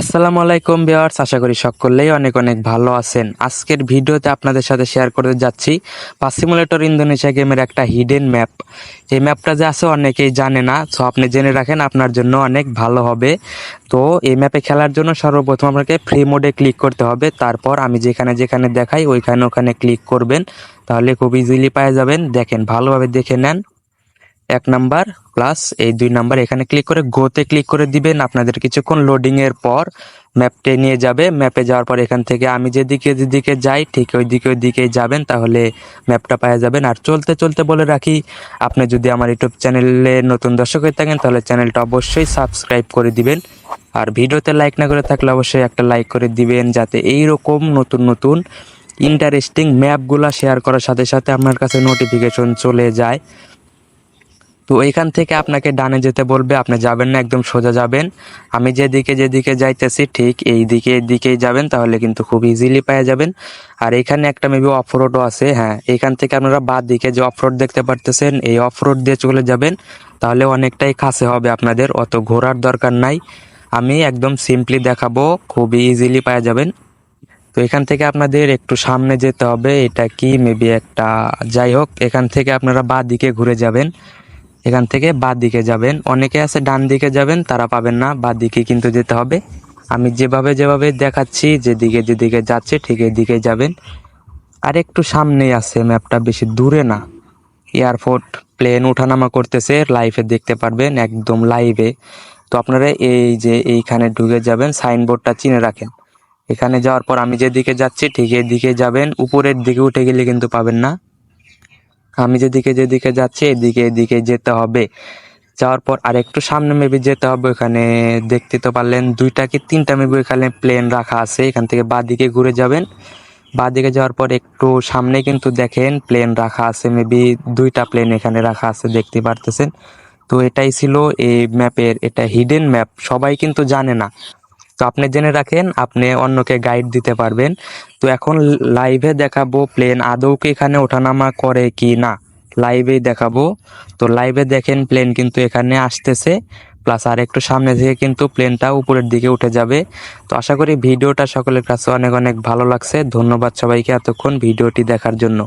আসসালামু আলাইকুম ভিউয়ার্স, আশা করি সকলেই অনেক অনেক ভালো আছেন। আজকের ভিডিওতে আপনাদের সাথে শেয়ার করতে যাচ্ছি পাসিমুলেটর ইন্দোনেশিয়া গেমের একটা হিডেন ম্যাপ এই ম্যাপটা যে আছে অনেকেই জানে না সো আপনি জেনে রাখেন আপনার জন্য অনেক ভালো হবে। তো এই ম্যাপে খেলার জন্য সর্বপ্রথম আপনাকে ফ্রি মোডে ক্লিক করতে হবে। তারপর আমি যেখানে যেখানে দেখাই, ওইখানে ওখানে ক্লিক করবেন। তাহলে খুব ইজিলি পাওয়া যাবেন। দেখেন, ভালোভাবে দেখে নেন। এক নাম্বার প্লাস এই দুই নাম্বার, এখানে ক্লিক করে গোতে ক্লিক করে দিবেন। আপনাদের কিছুক্ষণ লোডিং এর পর ম্যাপটে নিয়ে যাবে। ম্যাপে যাওয়ার পর এখান থেকে আমি যেদিকে যেদিকে যাই, ঠিক ওই দিকে ওই দিকেই যাবেন, তাহলে ম্যাপটা পাওয়া যাবেন। আর চলতে চলতে বলে রাখি, আপনি যদি আমার ইউটিউব চ্যানেলে নতুন দর্শক হয়ে থাকেন, তাহলে চ্যানেলটা অবশ্যই সাবস্ক্রাইব করে দিবেন। আর ভিডিওতে লাইক না করে থাকলে অবশ্যই একটা লাইক করে দিবেন, যাতে এই রকম নতুন নতুন ইন্টারেস্টিং ম্যাপগুলা শেয়ার করার সাথে সাথে আপনার কাছে নোটিফিকেশন চলে যায়। তো এখান থেকে আপনাকে ডানে যেতে বলবে, আপনি যাবেন না, একদম সোজা যাবেন। আমি যেদিকে যেদিকে যাইতেছি, ঠিক এই দিকে দিকেই যাবেন, তাহলে কিন্তু খুব ইজিলি পেয়ে যাবেন। আর এখানে একটা মেবি অফ রোডও আছে হ্যাঁ এখান থেকে আপনারা বাদ দিকে যে অফ রোড দেখতে পারতেছেন, এই অফ রোড দিয়ে চলে যাবেন, তাহলে অনেকটাই কাছে হবে আপনাদের, অত ঘোরার দরকার নাই। আমি একদম সিম্পলি দেখাবো খুবই ইজিলি পেয়ে যাবেন। তো এখান থেকে আপনাদের একটু সামনে যেতে হবে, এটা কি? মেবি একটা, যাই হোক, এখান থেকে আপনারা বাঁ দিকে ঘুরে যাবেন। এখান থেকে বাঁ দিকে যাবেন। অনেকে আছে ডান দিকে যাবেন, তারা পাবেন না। বাঁ দিকে কিন্তু যেতে হবে। আমি যেভাবে যেভাবে দেখাচ্ছি, যেদিকে যেদিকে যাচ্ছে, ঠিক এদিকে যাবেন। আর একটু সামনেই আছে ম্যাপটা, বেশি দূরে না। এয়ারপোর্ট প্লেন ওঠানামা করতেছে লাইভে দেখতে পারবেন, একদম লাইভে। তো আপনারা এই যে এইখানে ঢুকে যাবেন, সাইনবোর্ডটা চিনে রাখেন। এখানে যাওয়ার পর আমি যেদিকে যাচ্ছি, ঠিক এদিকে যাবেন। উপরের দিকে উঠে গেলে কিন্তু পাবেন না। আমি যেদিকে যেদিকে যাচ্ছি, এদিকে এদিকে যেতে হবে। যাওয়ার পর আর একটু সামনে মেবি যেতে হবে, ওখানে দেখতে তো পারলেন দুইটা কি তিনটা মেবি ওখানে প্লেন রাখা আছে, এখান থেকে বাঁ দিকে ঘুরে যাবেন। বাঁ দিকে যাওয়ার পর একটু সামনে কিন্তু দেখেন প্লেন রাখা আছে মেবি দুইটা প্লেন এখানে রাখা আছে, দেখতে পারতেছেন। তো এটাই ছিল এই ম্যাপের এটা হিডেন ম্যাপ সবাই কিন্তু জানে না। তো আপনি জেনে রাখেন, আপনি অন্যকে গাইড দিতে পারবেন। তো এখন লাইভে দেখাবো প্লেন আদৌ কি এখানে ওঠানামা করে কি না। লাইভেই দেখাবো। তো লাইভে দেখেন প্লেন কিন্তু এখানে আসতেছে। প্লাস আর একটু সামনে থেকে কিন্তু প্লেনটা উপরের দিকে উঠে যাবে। তো আশা করি ভিডিওটা সকলের কাছে অনেক অনেক ভালো লাগছে। ধন্যবাদ সবাইকে এতক্ষণ ভিডিওটি দেখার জন্য।